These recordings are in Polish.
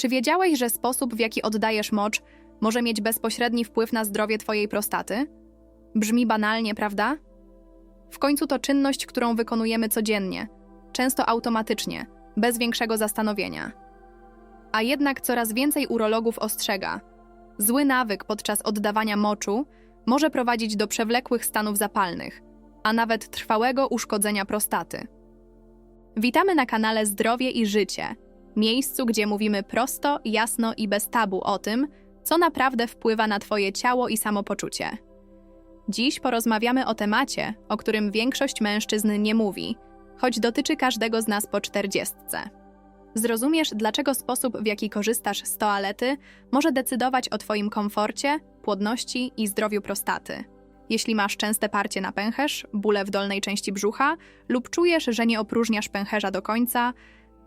Czy wiedziałeś, że sposób, w jaki oddajesz mocz, może mieć bezpośredni wpływ na zdrowie Twojej prostaty? Brzmi banalnie, prawda? W końcu to czynność, którą wykonujemy codziennie, często automatycznie, bez większego zastanowienia. A jednak coraz więcej urologów ostrzega: zły nawyk podczas oddawania moczu może prowadzić do przewlekłych stanów zapalnych, a nawet trwałego uszkodzenia prostaty. Witamy na kanale Zdrowie i Życie, miejscu, gdzie mówimy prosto, jasno i bez tabu o tym, co naprawdę wpływa na Twoje ciało i samopoczucie. Dziś porozmawiamy o temacie, o którym większość mężczyzn nie mówi, choć dotyczy każdego z nas po czterdziestce. Zrozumiesz, dlaczego sposób, w jaki korzystasz z toalety, może decydować o Twoim komforcie, płodności i zdrowiu prostaty. Jeśli masz częste parcie na pęcherz, bóle w dolnej części brzucha lub czujesz, że nie opróżniasz pęcherza do końca,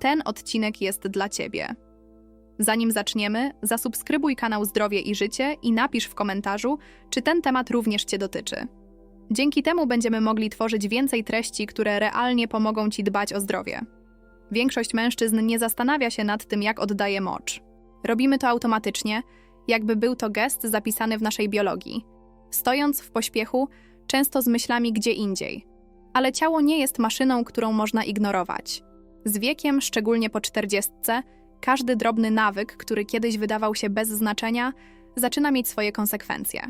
ten odcinek jest dla Ciebie. Zanim zaczniemy, zasubskrybuj kanał Zdrowie i Życie i napisz w komentarzu, czy ten temat również Cię dotyczy. Dzięki temu będziemy mogli tworzyć więcej treści, które realnie pomogą Ci dbać o zdrowie. Większość mężczyzn nie zastanawia się nad tym, jak oddaje mocz. Robimy to automatycznie, jakby był to gest zapisany w naszej biologii. Stojąc w pośpiechu, często z myślami gdzie indziej. Ale ciało nie jest maszyną, którą można ignorować. Z wiekiem, szczególnie po czterdziestce, każdy drobny nawyk, który kiedyś wydawał się bez znaczenia, zaczyna mieć swoje konsekwencje.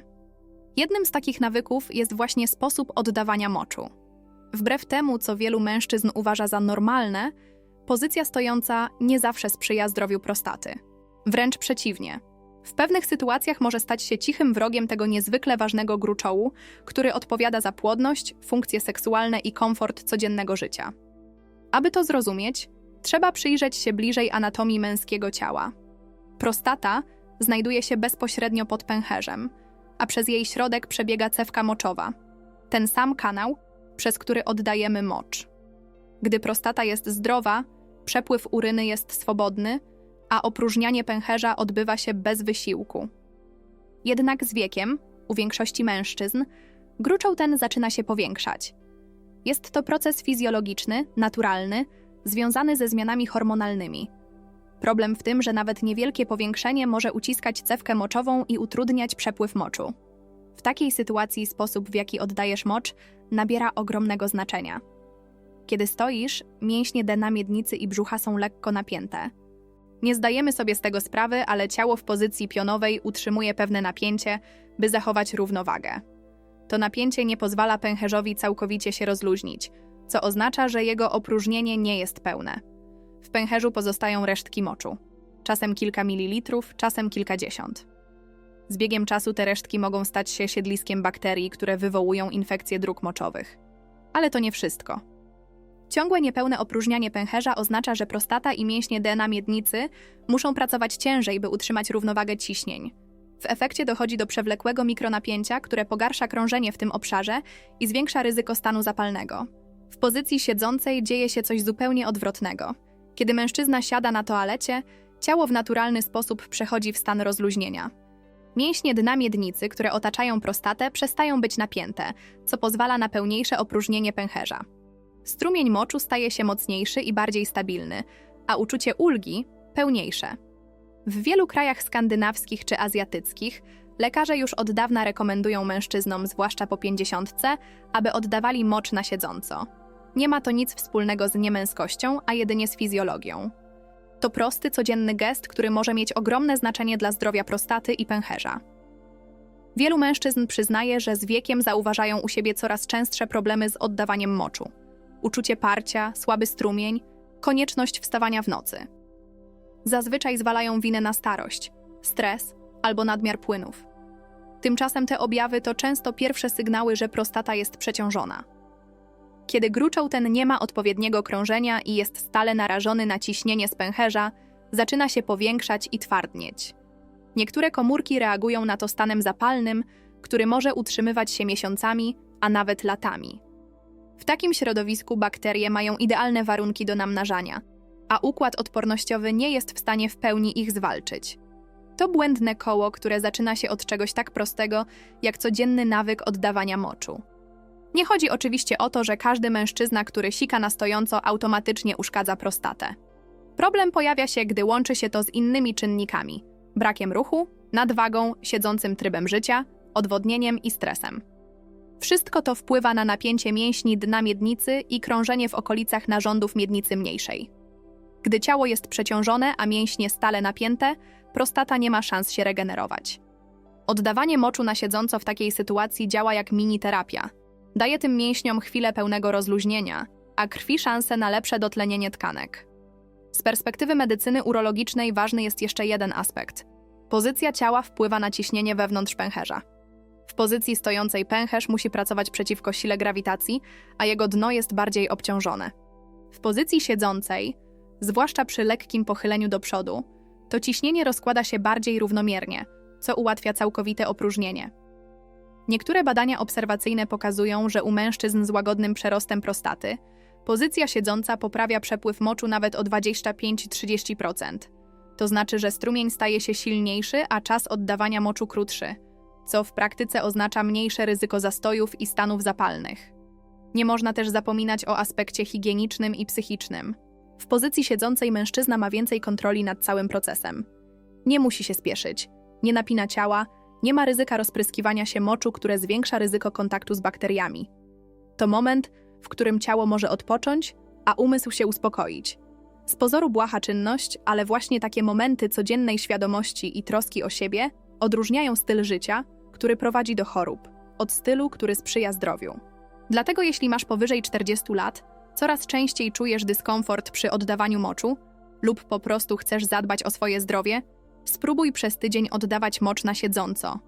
Jednym z takich nawyków jest właśnie sposób oddawania moczu. Wbrew temu, co wielu mężczyzn uważa za normalne, pozycja stojąca nie zawsze sprzyja zdrowiu prostaty. Wręcz przeciwnie. W pewnych sytuacjach może stać się cichym wrogiem tego niezwykle ważnego gruczołu, który odpowiada za płodność, funkcje seksualne i komfort codziennego życia. Aby to zrozumieć, trzeba przyjrzeć się bliżej anatomii męskiego ciała. Prostata znajduje się bezpośrednio pod pęcherzem, a przez jej środek przebiega cewka moczowa. Ten sam kanał, przez który oddajemy mocz. Gdy prostata jest zdrowa, przepływ uryny jest swobodny, a opróżnianie pęcherza odbywa się bez wysiłku. Jednak z wiekiem, u większości mężczyzn, gruczoł ten zaczyna się powiększać. Jest to proces fizjologiczny, naturalny, związany ze zmianami hormonalnymi. Problem w tym, że nawet niewielkie powiększenie może uciskać cewkę moczową i utrudniać przepływ moczu. W takiej sytuacji sposób, w jaki oddajesz mocz, nabiera ogromnego znaczenia. Kiedy stoisz, mięśnie dna miednicy i brzucha są lekko napięte. Nie zdajemy sobie z tego sprawy, ale ciało w pozycji pionowej utrzymuje pewne napięcie, by zachować równowagę. To napięcie nie pozwala pęcherzowi całkowicie się rozluźnić, co oznacza, że jego opróżnienie nie jest pełne. W pęcherzu pozostają resztki moczu. Czasem kilka mililitrów, czasem kilkadziesiąt. Z biegiem czasu te resztki mogą stać się siedliskiem bakterii, które wywołują infekcje dróg moczowych. Ale to nie wszystko. Ciągłe niepełne opróżnianie pęcherza oznacza, że prostata i mięśnie DNA miednicy muszą pracować ciężej, by utrzymać równowagę ciśnień. W efekcie dochodzi do przewlekłego mikronapięcia, które pogarsza krążenie w tym obszarze i zwiększa ryzyko stanu zapalnego. W pozycji siedzącej dzieje się coś zupełnie odwrotnego. Kiedy mężczyzna siada na toalecie, ciało w naturalny sposób przechodzi w stan rozluźnienia. Mięśnie dna miednicy, które otaczają prostatę, przestają być napięte, co pozwala na pełniejsze opróżnienie pęcherza. Strumień moczu staje się mocniejszy i bardziej stabilny, a uczucie ulgi pełniejsze. W wielu krajach skandynawskich czy azjatyckich lekarze już od dawna rekomendują mężczyznom, zwłaszcza po pięćdziesiątce, aby oddawali mocz na siedząco. Nie ma to nic wspólnego z niemęskością, a jedynie z fizjologią. To prosty, codzienny gest, który może mieć ogromne znaczenie dla zdrowia prostaty i pęcherza. Wielu mężczyzn przyznaje, że z wiekiem zauważają u siebie coraz częstsze problemy z oddawaniem moczu. Uczucie parcia, słaby strumień, konieczność wstawania w nocy. Zazwyczaj zwalają winę na starość, stres albo nadmiar płynów. Tymczasem te objawy to często pierwsze sygnały, że prostata jest przeciążona. Kiedy gruczoł ten nie ma odpowiedniego krążenia i jest stale narażony na ciśnienie z pęcherza, zaczyna się powiększać i twardnieć. Niektóre komórki reagują na to stanem zapalnym, który może utrzymywać się miesiącami, a nawet latami. W takim środowisku bakterie mają idealne warunki do namnażania, a układ odpornościowy nie jest w stanie w pełni ich zwalczyć. To błędne koło, które zaczyna się od czegoś tak prostego, jak codzienny nawyk oddawania moczu. Nie chodzi oczywiście o to, że każdy mężczyzna, który sika na stojąco, automatycznie uszkadza prostatę. Problem pojawia się, gdy łączy się to z innymi czynnikami: brakiem ruchu, nadwagą, siedzącym trybem życia, odwodnieniem i stresem. Wszystko to wpływa na napięcie mięśni dna miednicy i krążenie w okolicach narządów miednicy mniejszej. Gdy ciało jest przeciążone, a mięśnie stale napięte, prostata nie ma szans się regenerować. Oddawanie moczu na siedząco w takiej sytuacji działa jak mini terapia. Daje tym mięśniom chwilę pełnego rozluźnienia, a krwi szansę na lepsze dotlenienie tkanek. Z perspektywy medycyny urologicznej ważny jest jeszcze jeden aspekt. Pozycja ciała wpływa na ciśnienie wewnątrz pęcherza. W pozycji stojącej pęcherz musi pracować przeciwko sile grawitacji, a jego dno jest bardziej obciążone. W pozycji siedzącej, zwłaszcza przy lekkim pochyleniu do przodu, to ciśnienie rozkłada się bardziej równomiernie, co ułatwia całkowite opróżnienie. Niektóre badania obserwacyjne pokazują, że u mężczyzn z łagodnym przerostem prostaty pozycja siedząca poprawia przepływ moczu nawet o 25-30%. To znaczy, że strumień staje się silniejszy, a czas oddawania moczu krótszy, co w praktyce oznacza mniejsze ryzyko zastojów i stanów zapalnych. Nie można też zapominać o aspekcie higienicznym i psychicznym. W pozycji siedzącej mężczyzna ma więcej kontroli nad całym procesem. Nie musi się spieszyć, nie napina ciała, nie ma ryzyka rozpryskiwania się moczu, które zwiększa ryzyko kontaktu z bakteriami. To moment, w którym ciało może odpocząć, a umysł się uspokoić. Z pozoru błaha czynność, ale właśnie takie momenty codziennej świadomości i troski o siebie odróżniają styl życia, który prowadzi do chorób, od stylu, który sprzyja zdrowiu. Dlatego jeśli masz powyżej 40 lat, coraz częściej czujesz dyskomfort przy oddawaniu moczu lub po prostu chcesz zadbać o swoje zdrowie, spróbuj przez tydzień oddawać mocz na siedząco.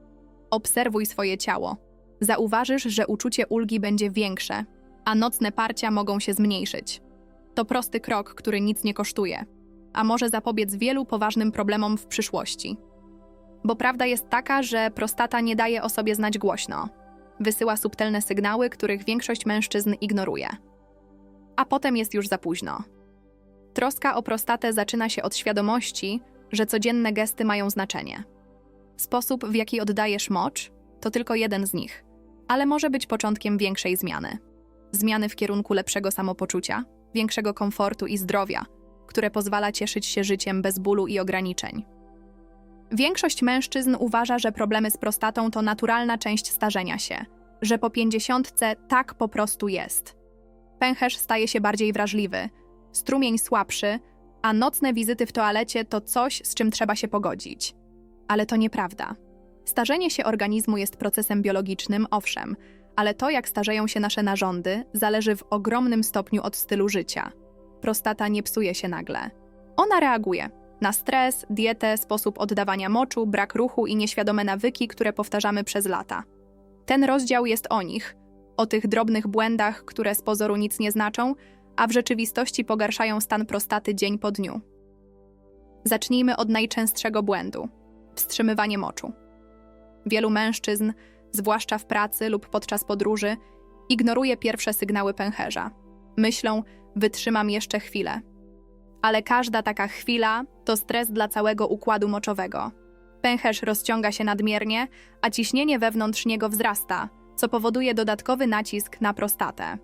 Obserwuj swoje ciało. Zauważysz, że uczucie ulgi będzie większe, a nocne parcia mogą się zmniejszyć. To prosty krok, który nic nie kosztuje, a może zapobiec wielu poważnym problemom w przyszłości. Bo prawda jest taka, że prostata nie daje o sobie znać głośno. Wysyła subtelne sygnały, których większość mężczyzn ignoruje. A potem jest już za późno. Troska o prostatę zaczyna się od świadomości, że codzienne gesty mają znaczenie. Sposób, w jaki oddajesz mocz, to tylko jeden z nich, ale może być początkiem większej zmiany. Zmiany w kierunku lepszego samopoczucia, większego komfortu i zdrowia, które pozwala cieszyć się życiem bez bólu i ograniczeń. Większość mężczyzn uważa, że problemy z prostatą to naturalna część starzenia się, że po pięćdziesiątce tak po prostu jest. Pęcherz staje się bardziej wrażliwy, strumień słabszy, a nocne wizyty w toalecie to coś, z czym trzeba się pogodzić. Ale to nieprawda. Starzenie się organizmu jest procesem biologicznym, owszem, ale to, jak starzeją się nasze narządy, zależy w ogromnym stopniu od stylu życia. Prostata nie psuje się nagle. Ona reaguje na stres, dietę, sposób oddawania moczu, brak ruchu i nieświadome nawyki, które powtarzamy przez lata. Ten rozdział jest o nich, o tych drobnych błędach, które z pozoru nic nie znaczą, a w rzeczywistości pogarszają stan prostaty dzień po dniu. Zacznijmy od najczęstszego błędu wstrzymywanie moczu. Wielu mężczyzn, zwłaszcza w pracy lub podczas podróży, ignoruje pierwsze sygnały pęcherza. Myślą, wytrzymam jeszcze chwilę. Ale każda taka chwila to stres dla całego układu moczowego. Pęcherz rozciąga się nadmiernie, a ciśnienie wewnątrz niego wzrasta, co powoduje dodatkowy nacisk na prostatę.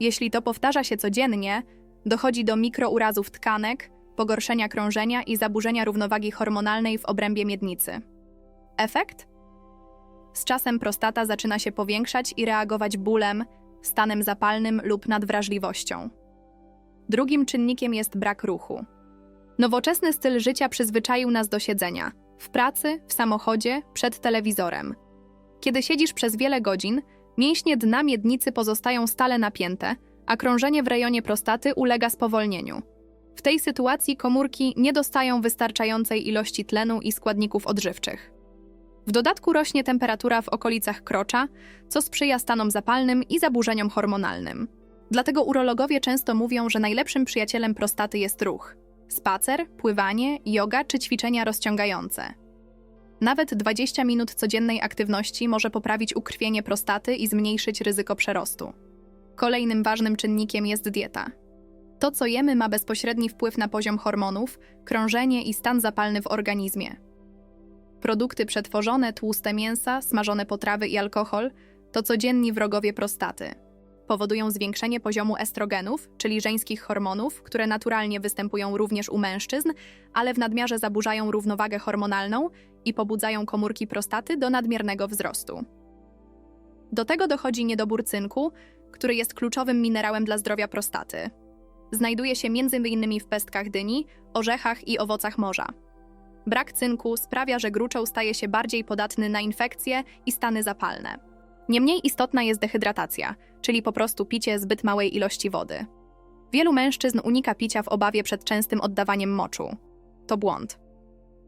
Jeśli to powtarza się codziennie, dochodzi do mikrourazów tkanek, pogorszenia krążenia i zaburzenia równowagi hormonalnej w obrębie miednicy. Efekt? Z czasem prostata zaczyna się powiększać i reagować bólem, stanem zapalnym lub nadwrażliwością. Drugim czynnikiem jest brak ruchu. Nowoczesny styl życia przyzwyczaił nas do siedzenia w pracy, w samochodzie, przed telewizorem. Kiedy siedzisz przez wiele godzin, mięśnie dna miednicy pozostają stale napięte, a krążenie w rejonie prostaty ulega spowolnieniu. W tej sytuacji komórki nie dostają wystarczającej ilości tlenu i składników odżywczych. W dodatku rośnie temperatura w okolicach krocza, co sprzyja stanom zapalnym i zaburzeniom hormonalnym. Dlatego urologowie często mówią, że najlepszym przyjacielem prostaty jest ruch. Spacer, pływanie, yoga czy ćwiczenia rozciągające. Nawet 20 minut codziennej aktywności może poprawić ukrwienie prostaty i zmniejszyć ryzyko przerostu. Kolejnym ważnym czynnikiem jest dieta. To, co jemy, ma bezpośredni wpływ na poziom hormonów, krążenie i stan zapalny w organizmie. Produkty przetworzone, tłuste mięsa, smażone potrawy i alkohol to codzienni wrogowie prostaty. powodują zwiększenie poziomu estrogenów, czyli żeńskich hormonów, które naturalnie występują również u mężczyzn, ale w nadmiarze zaburzają równowagę hormonalną i pobudzają komórki prostaty do nadmiernego wzrostu. Do tego dochodzi niedobór cynku, który jest kluczowym minerałem dla zdrowia prostaty. Znajduje się m.in. w pestkach dyni, orzechach i owocach morza. Brak cynku sprawia, że gruczoł staje się bardziej podatny na infekcje i stany zapalne. Niemniej istotna jest dehydratacja, czyli po prostu picie zbyt małej ilości wody. Wielu mężczyzn unika picia w obawie przed częstym oddawaniem moczu. To błąd.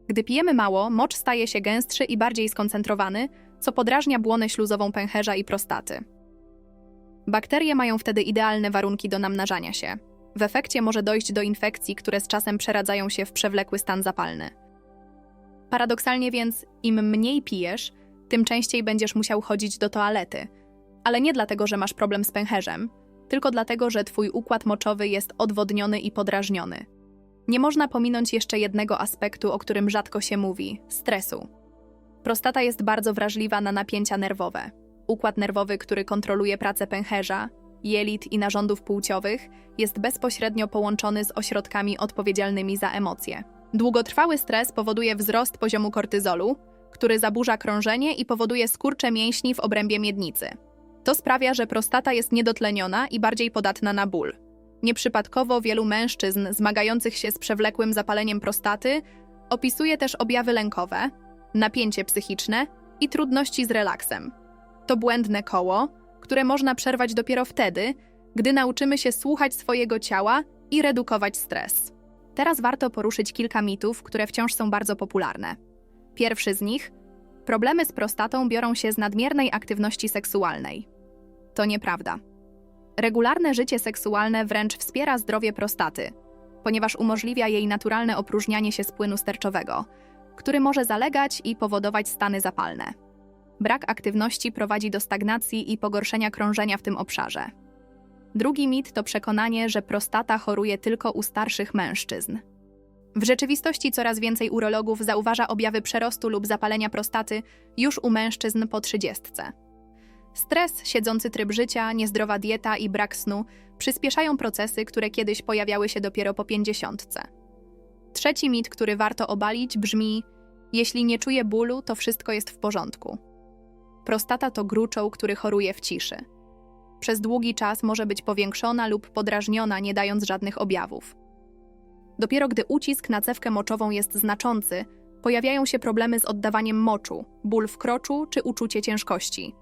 Gdy pijemy mało, mocz staje się gęstszy i bardziej skoncentrowany, co podrażnia błonę śluzową pęcherza i prostaty. Bakterie mają wtedy idealne warunki do namnażania się. W efekcie może dojść do infekcji, które z czasem przeradzają się w przewlekły stan zapalny. Paradoksalnie więc, im mniej pijesz, tym częściej będziesz musiał chodzić do toalety. Ale nie dlatego, że masz problem z pęcherzem, tylko dlatego, że twój układ moczowy jest odwodniony i podrażniony. Nie można pominąć jeszcze jednego aspektu, o którym rzadko się mówi stresu. Prostata jest bardzo wrażliwa na napięcia nerwowe. Układ nerwowy, który kontroluje pracę pęcherza, jelit i narządów płciowych, jest bezpośrednio połączony z ośrodkami odpowiedzialnymi za emocje. Długotrwały stres powoduje wzrost poziomu kortyzolu, który zaburza krążenie i powoduje skurcze mięśni w obrębie miednicy. To sprawia, że prostata jest niedotleniona i bardziej podatna na ból. Nieprzypadkowo wielu mężczyzn zmagających się z przewlekłym zapaleniem prostaty opisuje też objawy lękowe, napięcie psychiczne i trudności z relaksem. To błędne koło, które można przerwać dopiero wtedy, gdy nauczymy się słuchać swojego ciała i redukować stres. Teraz warto poruszyć kilka mitów, które wciąż są bardzo popularne. Pierwszy z nich problemy z prostatą biorą się z nadmiernej aktywności seksualnej. To nieprawda. Regularne życie seksualne wręcz wspiera zdrowie prostaty, ponieważ umożliwia jej naturalne opróżnianie się z płynu sterczowego, który może zalegać i powodować stany zapalne. Brak aktywności prowadzi do stagnacji i pogorszenia krążenia w tym obszarze. Drugi mit to przekonanie, że prostata choruje tylko u starszych mężczyzn. W rzeczywistości coraz więcej urologów zauważa objawy przerostu lub zapalenia prostaty już u mężczyzn po trzydziestce. Stres, siedzący tryb życia, niezdrowa dieta i brak snu przyspieszają procesy, które kiedyś pojawiały się dopiero po pięćdziesiątce. Trzeci mit, który warto obalić, brzmi: Jeśli nie czuję bólu, to wszystko jest w porządku. Prostata to gruczoł, który choruje w ciszy. Przez długi czas może być powiększona lub podrażniona, nie dając żadnych objawów. Dopiero gdy ucisk na cewkę moczową jest znaczący, pojawiają się problemy z oddawaniem moczu, ból w kroczu czy uczucie ciężkości.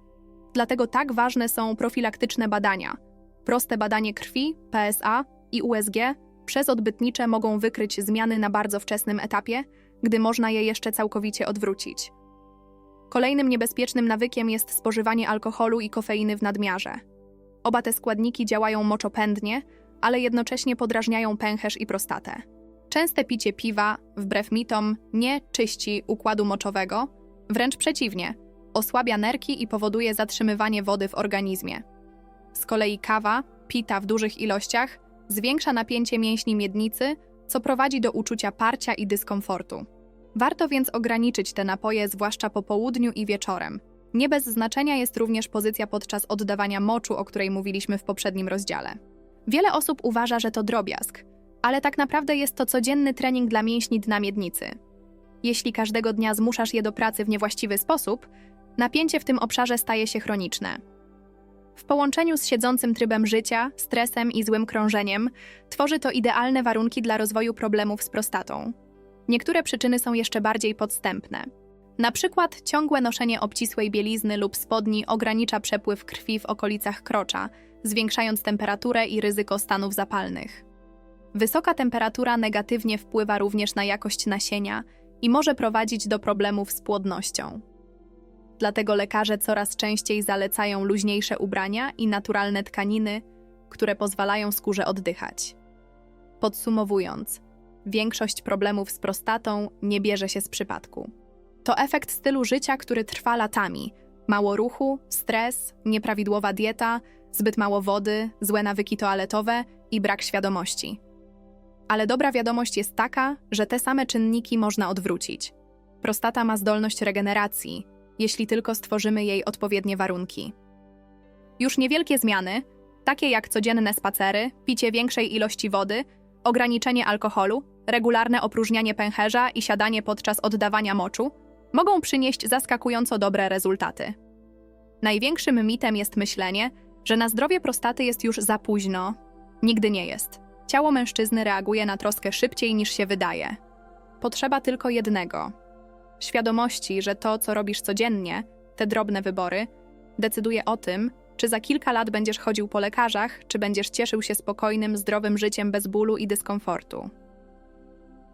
Dlatego tak ważne są profilaktyczne badania. Proste badanie krwi, PSA i USG przez odbytnicze mogą wykryć zmiany na bardzo wczesnym etapie, gdy można je jeszcze całkowicie odwrócić. Kolejnym niebezpiecznym nawykiem jest spożywanie alkoholu i kofeiny w nadmiarze. Oba te składniki działają moczopędnie, ale jednocześnie podrażniają pęcherz i prostatę. Częste picie piwa, wbrew mitom, nie czyści układu moczowego, wręcz przeciwnie, osłabia nerki i powoduje zatrzymywanie wody w organizmie. Z kolei kawa, pita w dużych ilościach, zwiększa napięcie mięśni miednicy, co prowadzi do uczucia parcia i dyskomfortu. Warto więc ograniczyć te napoje, zwłaszcza po południu i wieczorem. Nie bez znaczenia jest również pozycja podczas oddawania moczu, o której mówiliśmy w poprzednim rozdziale. Wiele osób uważa, że to drobiazg, ale tak naprawdę jest to codzienny trening dla mięśni dna miednicy. Jeśli każdego dnia zmuszasz je do pracy w niewłaściwy sposób, napięcie w tym obszarze staje się chroniczne. W połączeniu z siedzącym trybem życia, stresem i złym krążeniem, tworzy to idealne warunki dla rozwoju problemów z prostatą. Niektóre przyczyny są jeszcze bardziej podstępne. Na przykład ciągłe noszenie obcisłej bielizny lub spodni ogranicza przepływ krwi w okolicach krocza, zwiększając temperaturę i ryzyko stanów zapalnych. Wysoka temperatura negatywnie wpływa również na jakość nasienia i może prowadzić do problemów z płodnością. Dlatego lekarze coraz częściej zalecają luźniejsze ubrania i naturalne tkaniny, które pozwalają skórze oddychać. Podsumowując, większość problemów z prostatą nie bierze się z przypadku. To efekt stylu życia, który trwa latami. Mało ruchu, stres, nieprawidłowa dieta, zbyt mało wody, złe nawyki toaletowe i brak świadomości. Ale dobra wiadomość jest taka, że te same czynniki można odwrócić. Prostata ma zdolność regeneracji, jeśli tylko stworzymy jej odpowiednie warunki. Już niewielkie zmiany, takie jak codzienne spacery, picie większej ilości wody, ograniczenie alkoholu, regularne opróżnianie pęcherza i siadanie podczas oddawania moczu, mogą przynieść zaskakująco dobre rezultaty. Największym mitem jest myślenie, że na zdrowie prostaty jest już za późno. Nigdy nie jest. Ciało mężczyzny reaguje na troskę szybciej niż się wydaje. Potrzeba tylko jednego świadomości, że to, co robisz codziennie, te drobne wybory, decyduje o tym, czy za kilka lat będziesz chodził po lekarzach, czy będziesz cieszył się spokojnym, zdrowym życiem bez bólu i dyskomfortu.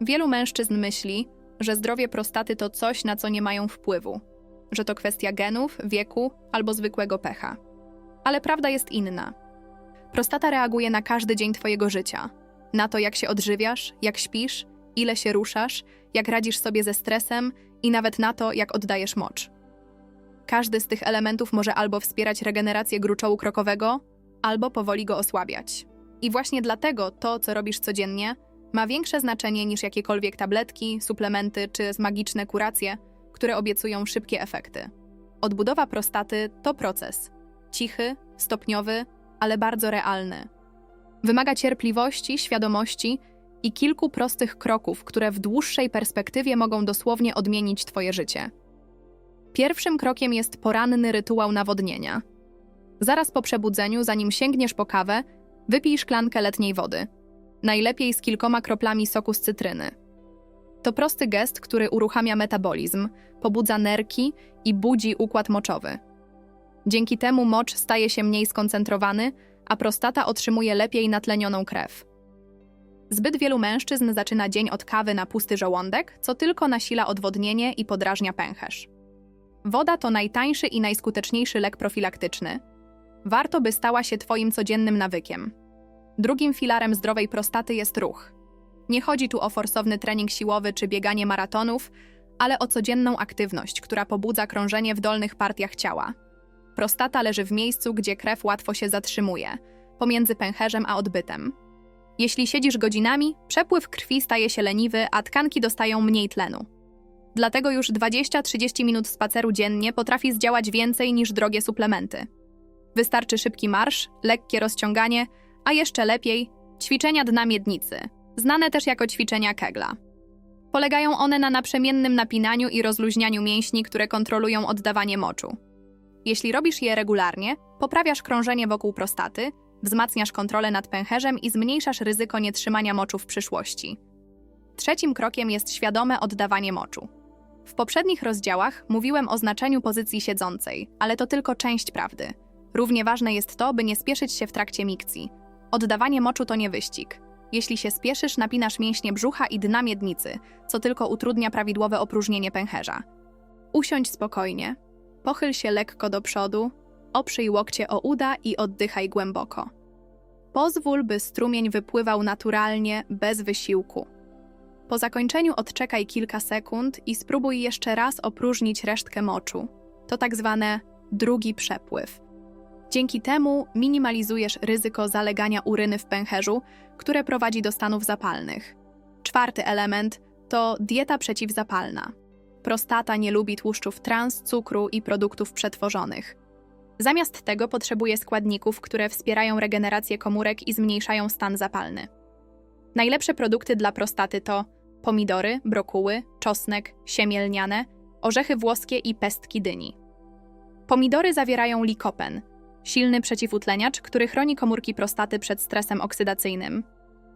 Wielu mężczyzn myśli, że zdrowie prostaty to coś, na co nie mają wpływu, że to kwestia genów, wieku albo zwykłego pecha. Ale prawda jest inna. Prostata reaguje na każdy dzień Twojego życia. Na to, jak się odżywiasz, jak śpisz, ile się ruszasz, jak radzisz sobie ze stresem i nawet na to, jak oddajesz mocz. Każdy z tych elementów może albo wspierać regenerację gruczołu krokowego, albo powoli go osłabiać. I właśnie dlatego to, co robisz codziennie, ma większe znaczenie niż jakiekolwiek tabletki, suplementy czy magiczne kuracje, które obiecują szybkie efekty. Odbudowa prostaty to proces. Cichy, stopniowy, ale bardzo realny. Wymaga cierpliwości, świadomości i kilku prostych kroków, które w dłuższej perspektywie mogą dosłownie odmienić Twoje życie. Pierwszym krokiem jest poranny rytuał nawodnienia. Zaraz po przebudzeniu, zanim sięgniesz po kawę, wypij szklankę letniej wody. Najlepiej z kilkoma kroplami soku z cytryny. To prosty gest, który uruchamia metabolizm, pobudza nerki i budzi układ moczowy. Dzięki temu mocz staje się mniej skoncentrowany, a prostata otrzymuje lepiej natlenioną krew. Zbyt wielu mężczyzn zaczyna dzień od kawy na pusty żołądek, co tylko nasila odwodnienie i podrażnia pęcherz. Woda to najtańszy i najskuteczniejszy lek profilaktyczny. Warto, by stała się Twoim codziennym nawykiem. Drugim filarem zdrowej prostaty jest ruch. Nie chodzi tu o forsowny trening siłowy czy bieganie maratonów, ale o codzienną aktywność, która pobudza krążenie w dolnych partiach ciała. Prostata leży w miejscu, gdzie krew łatwo się zatrzymuje, pomiędzy pęcherzem a odbytem. Jeśli siedzisz godzinami, przepływ krwi staje się leniwy, a tkanki dostają mniej tlenu. Dlatego już 20-30 minut spaceru dziennie potrafi zdziałać więcej niż drogie suplementy. Wystarczy szybki marsz, lekkie rozciąganie, a jeszcze lepiej ćwiczenia dna miednicy, znane też jako ćwiczenia Kegla. Polegają one na naprzemiennym napinaniu i rozluźnianiu mięśni, które kontrolują oddawanie moczu. Jeśli robisz je regularnie, poprawiasz krążenie wokół prostaty, wzmacniasz kontrolę nad pęcherzem i zmniejszasz ryzyko nietrzymania moczu w przyszłości. Trzecim krokiem jest świadome oddawanie moczu. W poprzednich rozdziałach mówiłem o znaczeniu pozycji siedzącej, ale to tylko część prawdy. Równie ważne jest to, by nie spieszyć się w trakcie mikcji. Oddawanie moczu to nie wyścig. Jeśli się spieszysz, napinasz mięśnie brzucha i dna miednicy, co tylko utrudnia prawidłowe opróżnienie pęcherza. Usiądź spokojnie, pochyl się lekko do przodu, oprzyj łokcie o uda i oddychaj głęboko. Pozwól, by strumień wypływał naturalnie, bez wysiłku. Po zakończeniu odczekaj kilka sekund i spróbuj jeszcze raz opróżnić resztkę moczu. To tak zwane drugi przepływ. Dzięki temu minimalizujesz ryzyko zalegania uryny w pęcherzu, które prowadzi do stanów zapalnych. Czwarty element to dieta przeciwzapalna. Prostata nie lubi tłuszczów trans, cukru i produktów przetworzonych. Zamiast tego potrzebuje składników, które wspierają regenerację komórek i zmniejszają stan zapalny. Najlepsze produkty dla prostaty to pomidory, brokuły, czosnek, siemię lniane, orzechy włoskie i pestki dyni. Pomidory zawierają likopen, silny przeciwutleniacz, który chroni komórki prostaty przed stresem oksydacyjnym.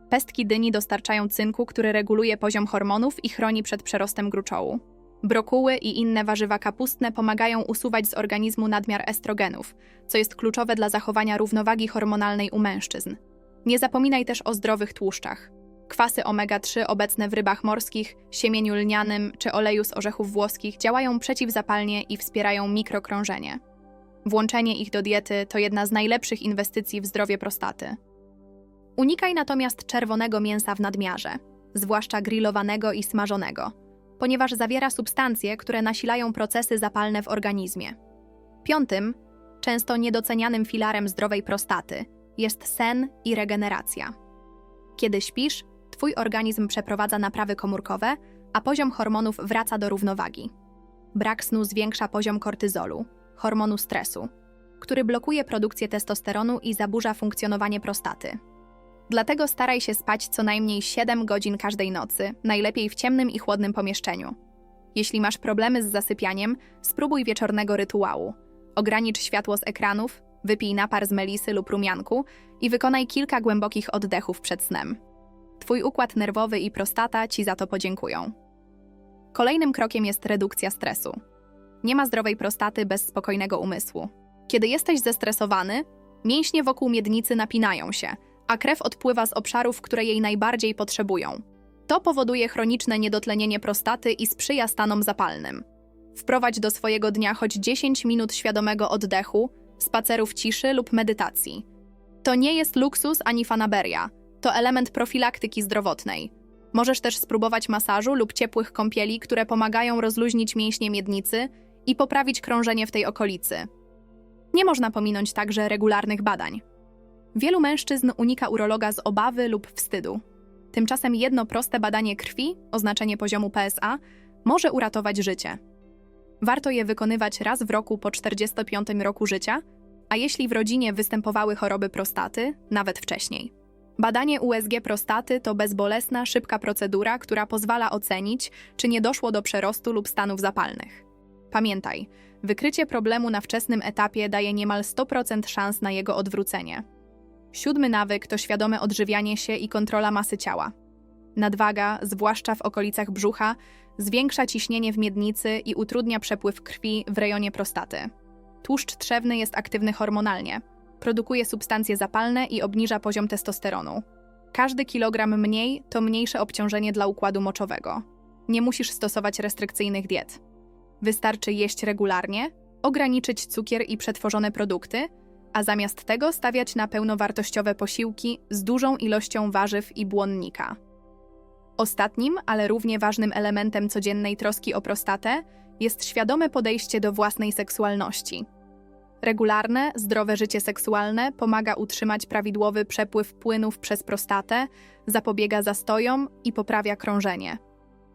Pestki dyni dostarczają cynku, który reguluje poziom hormonów i chroni przed przerostem gruczołu. Brokuły i inne warzywa kapustne pomagają usuwać z organizmu nadmiar estrogenów, co jest kluczowe dla zachowania równowagi hormonalnej u mężczyzn. Nie zapominaj też o zdrowych tłuszczach. Kwasy omega-3 obecne w rybach morskich, siemieniu lnianym czy oleju z orzechów włoskich działają przeciwzapalnie i wspierają mikrokrążenie. Włączenie ich do diety to jedna z najlepszych inwestycji w zdrowie prostaty. Unikaj natomiast czerwonego mięsa w nadmiarze, zwłaszcza grillowanego i smażonego, ponieważ zawiera substancje, które nasilają procesy zapalne w organizmie. Piątym, często niedocenianym filarem zdrowej prostaty jest sen i regeneracja. Kiedy śpisz, Twój organizm przeprowadza naprawy komórkowe, a poziom hormonów wraca do równowagi. Brak snu zwiększa poziom kortyzolu, hormonu stresu. który blokuje produkcję testosteronu i zaburza funkcjonowanie prostaty. Dlatego staraj się spać co najmniej 7 godzin każdej nocy, najlepiej w ciemnym i chłodnym pomieszczeniu. Jeśli masz problemy z zasypianiem, spróbuj wieczornego rytuału. Ogranicz światło z ekranów, wypij napar z melisy lub rumianku i wykonaj kilka głębokich oddechów przed snem. Twój układ nerwowy i prostata ci za to podziękują. Kolejnym krokiem jest redukcja stresu. Nie ma zdrowej prostaty bez spokojnego umysłu. Kiedy jesteś zestresowany, mięśnie wokół miednicy napinają się, a krew odpływa z obszarów, które jej najbardziej potrzebują. To powoduje chroniczne niedotlenienie prostaty i sprzyja stanom zapalnym. Wprowadź do swojego dnia choć 10 minut świadomego oddechu, spacerów ciszy lub medytacji. To nie jest luksus ani fanaberia, to element profilaktyki zdrowotnej. Możesz też spróbować masażu lub ciepłych kąpieli, które pomagają rozluźnić mięśnie miednicy i poprawić krążenie w tej okolicy. Nie można pominąć także regularnych badań. Wielu mężczyzn unika urologa z obawy lub wstydu. Tymczasem jedno proste badanie krwi, oznaczenie poziomu PSA, może uratować życie. Warto je wykonywać raz w roku po 45 roku życia, a jeśli w rodzinie występowały choroby prostaty, nawet wcześniej. Badanie USG prostaty to bezbolesna, szybka procedura, która pozwala ocenić, czy nie doszło do przerostu lub stanów zapalnych. Pamiętaj, wykrycie problemu na wczesnym etapie daje niemal 100% szans na jego odwrócenie. Siódmy nawyk to świadome odżywianie się i kontrola masy ciała. Nadwaga, zwłaszcza w okolicach brzucha, zwiększa ciśnienie w miednicy i utrudnia przepływ krwi w rejonie prostaty. Tłuszcz trzewny jest aktywny hormonalnie. Produkuje substancje zapalne i obniża poziom testosteronu. Każdy kilogram mniej to mniejsze obciążenie dla układu moczowego. Nie musisz stosować restrykcyjnych diet. Wystarczy jeść regularnie, ograniczyć cukier i przetworzone produkty, a zamiast tego stawiać na pełnowartościowe posiłki z dużą ilością warzyw i błonnika. Ostatnim, ale równie ważnym elementem codziennej troski o prostatę jest świadome podejście do własnej seksualności. Regularne, zdrowe życie seksualne pomaga utrzymać prawidłowy przepływ płynów przez prostatę, zapobiega zastojom i poprawia krążenie.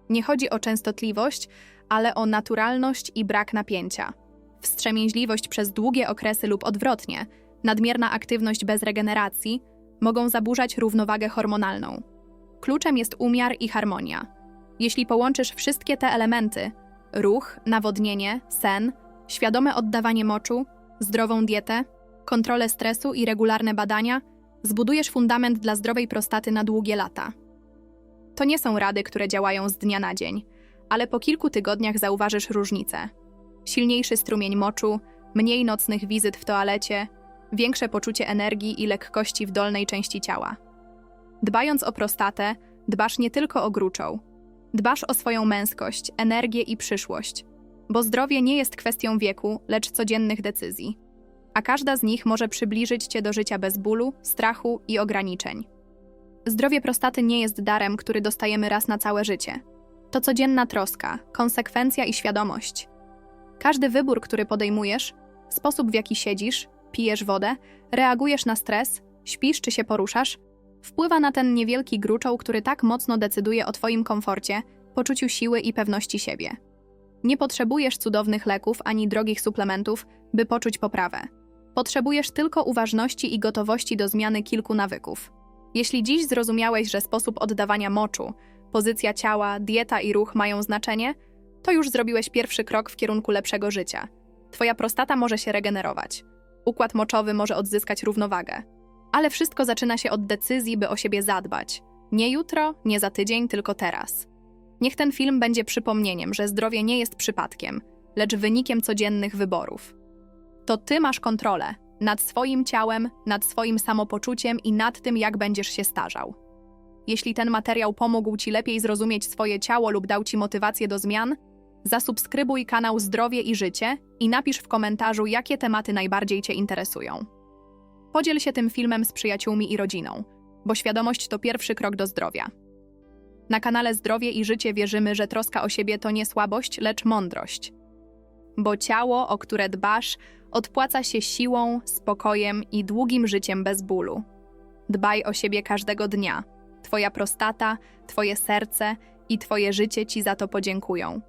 Nie chodzi o częstotliwość, ale o naturalność i brak napięcia. Wstrzemięźliwość przez długie okresy lub odwrotnie, nadmierna aktywność bez regeneracji mogą zaburzać równowagę hormonalną. Kluczem jest umiar i harmonia. Jeśli połączysz wszystkie te elementy ruch, nawodnienie, sen, świadome oddawanie moczu, zdrową dietę, kontrolę stresu i regularne badania zbudujesz fundament dla zdrowej prostaty na długie lata. To nie są rady, które działają z dnia na dzień, ale po kilku tygodniach zauważysz różnicę. Silniejszy strumień moczu, mniej nocnych wizyt w toalecie, większe poczucie energii i lekkości w dolnej części ciała. Dbając o prostatę, dbasz nie tylko o gruczą. Dbasz o swoją męskość, energię i przyszłość. Bo zdrowie nie jest kwestią wieku, lecz codziennych decyzji. A każda z nich może przybliżyć cię do życia bez bólu, strachu i ograniczeń. Zdrowie prostaty nie jest darem, który dostajemy raz na całe życie. To codzienna troska, konsekwencja i świadomość. Każdy wybór, który podejmujesz, sposób w jaki siedzisz, pijesz wodę, reagujesz na stres, śpisz czy się poruszasz, wpływa na ten niewielki gruczoł, który tak mocno decyduje o Twoim komforcie, poczuciu siły i pewności siebie. Nie potrzebujesz cudownych leków ani drogich suplementów, by poczuć poprawę. Potrzebujesz tylko uważności i gotowości do zmiany kilku nawyków. Jeśli dziś zrozumiałeś, że sposób oddawania moczu, pozycja ciała, dieta i ruch mają znaczenie, to już zrobiłeś pierwszy krok w kierunku lepszego życia. Twoja prostata może się regenerować. Układ moczowy może odzyskać równowagę. Ale wszystko zaczyna się od decyzji, by o siebie zadbać. Nie jutro, nie za tydzień, tylko teraz. Niech ten film będzie przypomnieniem, że zdrowie nie jest przypadkiem, lecz wynikiem codziennych wyborów. To ty masz kontrolę nad swoim ciałem, nad swoim samopoczuciem i nad tym, jak będziesz się starzał. Jeśli ten materiał pomógł ci lepiej zrozumieć swoje ciało lub dał ci motywację do zmian, zasubskrybuj kanał Zdrowie i Życie i napisz w komentarzu, jakie tematy najbardziej cię interesują. Podziel się tym filmem z przyjaciółmi i rodziną, bo świadomość to pierwszy krok do zdrowia. Na kanale Zdrowie i Życie wierzymy, że troska o siebie to nie słabość, lecz mądrość. Bo ciało, o które dbasz, odpłaca się siłą, spokojem i długim życiem bez bólu. Dbaj o siebie każdego dnia. Twoja prostata, Twoje serce i Twoje życie Ci za to podziękują.